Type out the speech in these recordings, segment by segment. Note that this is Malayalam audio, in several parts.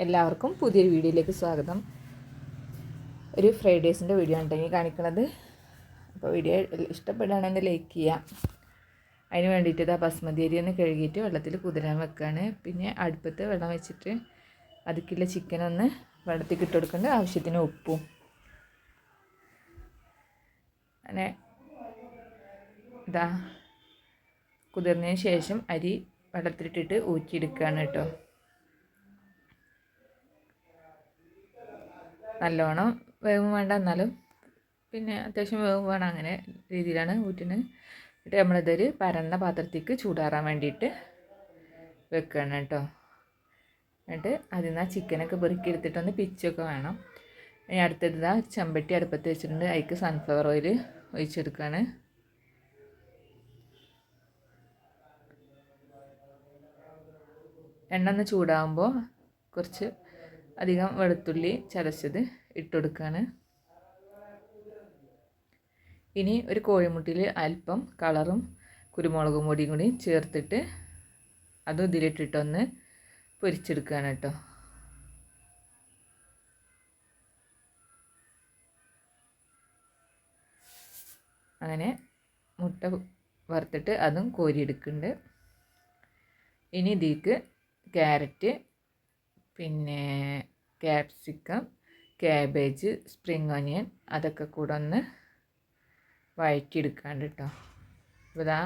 എല്ലാവർക്കും പുതിയൊരു വീഡിയോയിലേക്ക് സ്വാഗതം. ഒരു ഫ്രൈഡേസിന്റെ വീഡിയോ ഈ കാണിക്കുന്നത് അപ്പോൾ വീഡിയോ ഇഷ്ടപ്പെടുകയാണെങ്കിൽ ലൈക്ക് ചെയ്യാം അതിന് വേണ്ടിയിട്ട് ഇതാ ബസ്മതി അരി ഒന്ന് കഴുകിയിട്ട് വെള്ളത്തിൽ കുതിരാൻ വെക്കുകയാണ്. പിന്നെ അടുപ്പത്ത് വെള്ളം വെച്ചിട്ട് അതിക്കുള്ള ചിക്കൻ ഒന്ന് വെള്ളത്തിൽ ഇട്ട് ആവശ്യത്തിന് ഉപ്പും. അങ്ങനെ ഇതാ കുതിർന്നതിന് ശേഷം അരി വെള്ളത്തിലിട്ടിട്ട് ഊറ്റിയെടുക്കുകയാണ് കേട്ടോ. നല്ലോണം വേവും വേണ്ട എന്നാലും പിന്നെ അത്യാവശ്യം വേവും വേണം അങ്ങനെ രീതിയിലാണ് ഊറ്റിന്. എന്നിട്ട് നമ്മളിതൊരു പരന്ന പാത്രത്തേക്ക് ചൂടാറാൻ വേണ്ടിയിട്ട് വെക്കണം കേട്ടോ. എന്നിട്ട് അതിൽ നിന്ന് ആ ചിക്കനൊക്കെ പെറുക്കി എടുത്തിട്ടൊന്ന് പിച്ചൊക്കെ വേണം. ഇനി അടുത്തത് ഇതാ ചെമ്പട്ടി അടുപ്പത്ത് വെച്ചിട്ടുണ്ട്. അതിക്ക് സൺഫ്ലവർ ഓയിൽ ഒഴിച്ചെടുക്കുകയാണ് എണ്ണ ഒന്ന് ചൂടാകുമ്പോൾ കുറച്ച് അധികം വെളുത്തുള്ളി ചതച്ചത് ഇട്ടുകൊടുക്കുകയാണ് ഇനി ഒരു കോഴിമുട്ടിൽ അല്പം കളറും കുരുമുളകും പൊടിയും കൂടി ചേർത്തിട്ട് അതും ഇതിലിട്ടിട്ടൊന്ന് പൊരിച്ചെടുക്കുകയാണ് കേട്ടോ. അങ്ങനെ മുട്ട വറുത്തിട്ട് അതും കോരിയെടുക്കുന്നുണ്ട്. ഇനി ഇതിലേക്ക് ക്യാരറ്റ് പിന്നെ ക്യാപ്സിക്കം ക്യാബേജ് സ്പ്രിങ് ഓനിയൻ അതൊക്കെ കൂടെ ഒന്ന് വഴറ്റിയെടുക്കാണ്ട് കേട്ടോ അപ്പോൾ ഇതാ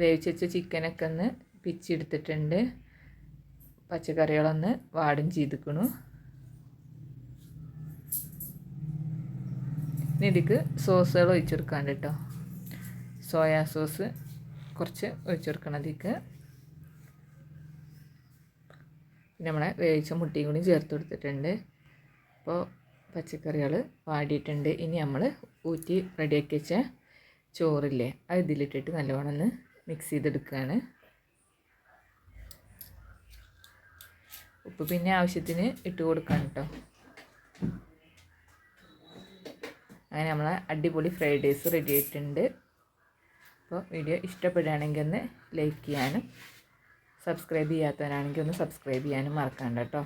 വേവിച്ച് വെച്ച ചിക്കനൊക്കെ ഒന്ന് പിച്ചെടുത്തിട്ടുണ്ട് പച്ചക്കറികളൊന്ന് വാടും ചെയ്തിക്കണു. ഇതിക്ക് സോസുകൾ ഒഴിച്ചു കൊടുക്കാണ്ട് കേട്ടോ സോയാ സോസ് കുറച്ച് ഒഴിച്ചു കൊടുക്കണം ഇതിക്ക്. പിന്നെ നമ്മളെ വേവിച്ച മുട്ടയും കൂടി ചേർത്ത് കൊടുത്തിട്ടുണ്ട്. അപ്പോൾ പച്ചക്കറികൾ വാടിയിട്ടുണ്ട്. ഇനി നമ്മൾ ഊറ്റി റെഡിയാക്കി വെച്ച ചോറില്ലേ അത് ഇതിലിട്ടിട്ട് നല്ലവണ്ണം ഒന്ന് മിക്സ് ചെയ്തെടുക്കുകയാണ്. ഉപ്പ് പിന്നെ ആവശ്യത്തിന് ഇട്ട് കൊടുക്കാൻ കേട്ടോ. അങ്ങനെ നമ്മളെ അടിപൊളി ഫ്രൈഡ് റൈസ് റെഡി ആയിട്ടുണ്ട്. അപ്പോൾ വീഡിയോ ഇഷ്ടപ്പെടുകയാണെങ്കിൽ ഒന്ന് ലൈക്ക് ചെയ്യാനും സബ്സ്ക്രൈബ് ചെയ്യാത്തവരാണെങ്കിൽ ഒന്ന് സബ്സ്ക്രൈബ് ചെയ്യാനും മറക്കണ്ട കേട്ടോ